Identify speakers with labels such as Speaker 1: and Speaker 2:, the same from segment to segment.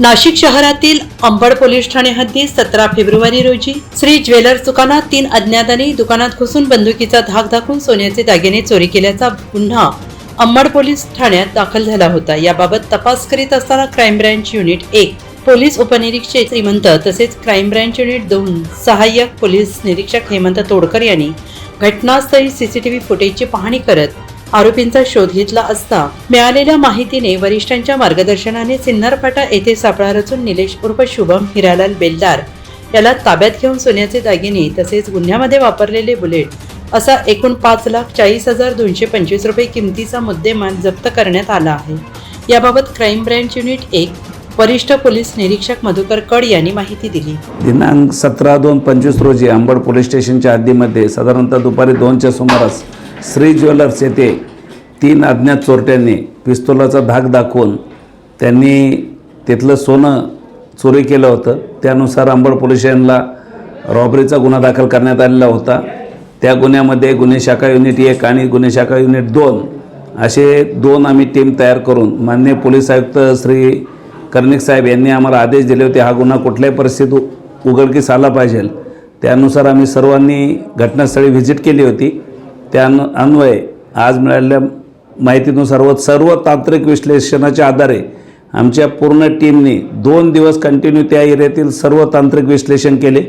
Speaker 1: नाशिक शहरातील अंबड पोलीस ठाणे हद्दीत सतरा फेब्रुवारी रोजी श्री ज्वेलर्स दुकानात तीन अज्ञातांनी दुकानात घुसून बंदुकीचा धाक दाखवून सोन्याचे दागिने चोरी केल्याचा गुन्हा अंबड पोलीस ठाण्यात दाखल झाला होता. याबाबत तपास करीत असताना क्राईम ब्रँच युनिट एक पोलीस उपनिरीक्षक श्रीमंत तसेच क्राईम ब्रँच युनिट दोन सहाय्यक पोलीस निरीक्षक हेमंत तोडकर यांनी घटनास्थळी सीसीटीव्ही फुटेजची पाहणी करत आरोपींचा शोध घेतला असता मिळालेल्या माहितीने वरिष्ठांच्या मार्गदर्शनाने सिन्नरपाटा येथे सापळा रचून निलेश उर्फ शुभम हिरालाल बेलदार याला ताब्यात घेऊन सोन्याचे दागिने तसेच गुन्ह्यामध्ये वापरलेले बुलेट असा एकूण पाच लाख चाळीस हजार दोनशे पंचवीस रुपये किमतीचा मुद्देमाल जप्त करण्यात आला आहे. याबाबत क्राईम ब्रँच युनिट एक वरिष्ठ पोलीस निरीक्षक मधुकर कड यांनी माहिती दिली.
Speaker 2: दिनांक सतरा दोन पंचवीस रोजी अंबड पोलीस स्टेशनच्या हद्दीमध्ये साधारणतः दुपारी दोनच्या सुमारास श्री ज्वेलर्स येथे तीन अज्ञात चोरट्यांनी पिस्तोलाचा धाक दाखवून त्यांनी तिथलं सोनं चोरी केलं होतं. त्यानुसार अंबड पोलीस स्टेशनला रॉबरीचा गुन्हा दाखल करण्यात आलेला होता. त्या गुन्ह्यामध्ये गुन्हे शाखा युनिट एक आणि गुन्हे शाखा युनिट दोन असे दोन आम्ही टीम तयार करून माननीय पोलीस आयुक्त श्री कर्णिक साहेब यांनी आम्हाला आदेश दिले होते हा गुन्हा कुठल्याही परिस्थितीत उ- उघडकीस आला पाहिजे. त्यानुसार आम्ही सर्वांनी घटनास्थळी व्हिजिट केली होती. त्या अनु अन्वये आज मिळालेल्या माहितीनुसार व सर्व तांत्रिक विश्लेषणाच्या आधारे आमच्या पूर्ण टीमने दोन दिवस कंटिन्यू त्या एरियातील सर्व तांत्रिक विश्लेषण केले.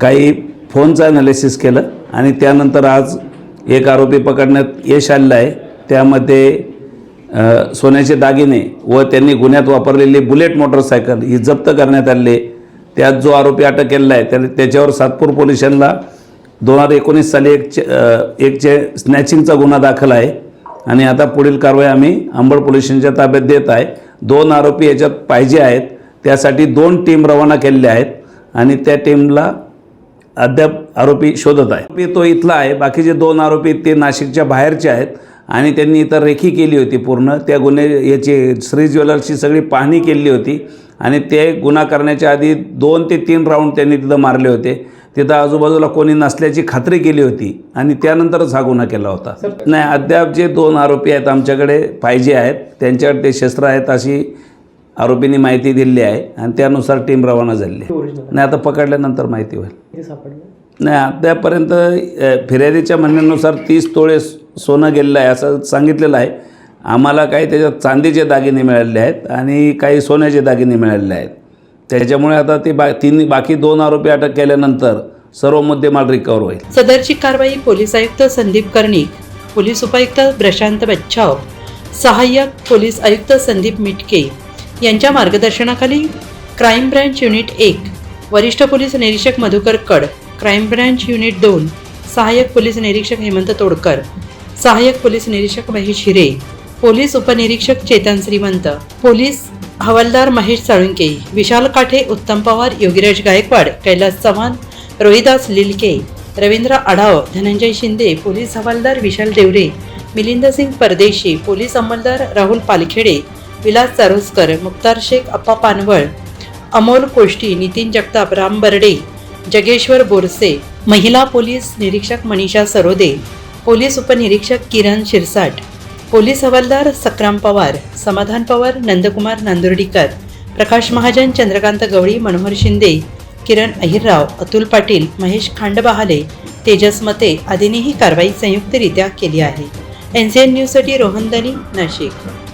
Speaker 2: काही फोनचं ॲनालिसिस केलं आणि त्यानंतर आज एक आरोपी पकडण्यात यश आलेलं आहे. त्यामध्ये सोन्याचे दागिने व त्यांनी गुन्ह्यात वापरलेली बुलेट मोटरसायकल ही जप्त करण्यात आलेली त्यात जो आरोपी अटक केलेला आहे त्या त्याच्यावर सातपूर पोलिसांना दोन हजार एकोणीस साली एक चे- एक एकचे स्नॅचिंगचा गुन्हा दाखल आहे. आणि आता पुढील कारवाई आम्ही अंबड पोलीस स्टेशनच्या ताब्यात देत आहे. दोन आरोपी याच्यात पाहिजे आहेत. त्यासाठी दोन टीम रवाना केलेल्या आहेत आणि त्या टीमला अद्याप आरोपी शोधत आहे. आरोपी तो इथला आहे. बाकीचे दोन आरोपी ते नाशिकच्या बाहेरचे आहेत आणि त्यांनी इथं रेखी केली होती पूर्ण. त्या गुन्हे याची श्री ज्वेलर्सची सगळी पाहणी केली होती आणि ते गुन्हा करण्याच्या आधी दोन ते तीन राऊंड त्यांनी तिथं मारले होते. तिथं आजूबाजूला कोणी नसल्याची खात्री केली होती आणि त्यानंतरच हा गुन्हा केला होता. नाही अद्याप जे दोन आरोपी आहेत आमच्याकडे पाहिजे आहेत त्यांच्याकडे ते शस्त्र आहेत अशी आरोपींनी माहिती दिली आहे आणि त्यानुसार टीम रवाना झाली आहे. नाही आता पकडल्यानंतर माहिती होईल. नाही अद्यापर्यंत फिर्यादीच्या म्हणण्यानुसार तीस तोळे सोनं गेलेलं आहे असं सांगितलेलं आहे. आम्हाला काही त्याच्यात चांदीचे दागिने मिळालेले आहेत आणि काही सोन्याचे दागिने मिळालेले आहेत. त्याच्यामुळे आता ते बा तीन बाकी दोन आरोपी अटक केल्यानंतर सर्व मुद्देमाल रिकवर होईल.
Speaker 1: सदरची कारवाई पोलीस आयुक्त संदीप कर्णिक पोलीस उपायुक्त प्रशांत बच्छाव सहाय्यक पोलीस आयुक्त संदीप मिटके यांच्या मार्गदर्शनाखाली क्राईम ब्रँच युनिट एक वरिष्ठ पोलीस निरीक्षक मधुकर कड क्राईम ब्रँच युनिट दोन सहाय्यक पोलीस निरीक्षक हेमंत तोडकर सहाय्यक पोलीस निरीक्षक महेश हिरे पोलीस उपनिरीक्षक चेतन श्रीमंत पोलीस हवालदार महेश साळुंके विशाल काठे उत्तम पवार योगीराज गायकवाड कैलास चव्हाण रोहिदास लिलके रवींद्र आढाव धनंजय शिंदे पोलीस हवालदार विशाल देवरे मिलिंद सिंग परदेशी पोलीस अंमलदार राहुल पालखेडे विलास चारोसकर मुक्तार शेख अप्पा पानवळ अमोल कोष्टी नितीन जगताप राम बर्डे जगेश्वर बोरसे महिला पोलीस निरीक्षक मनीषा सरोदे पोलीस उपनिरीक्षक किरण शिरसाट पोलीस हवालदार सक्राम पवार समाधान पवार नंदकुमार नांदुर्डीकर प्रकाश महाजन चंद्रकांत गवळी मनोहर शिंदे किरण अहिरराव अतुल पाटील महेश खांडबहाले तेजस मते आदींनी ही कारवाई संयुक्तरित्या केली आहे. एन सी एन न्यूजसाठी रोहन दनी नाशिक.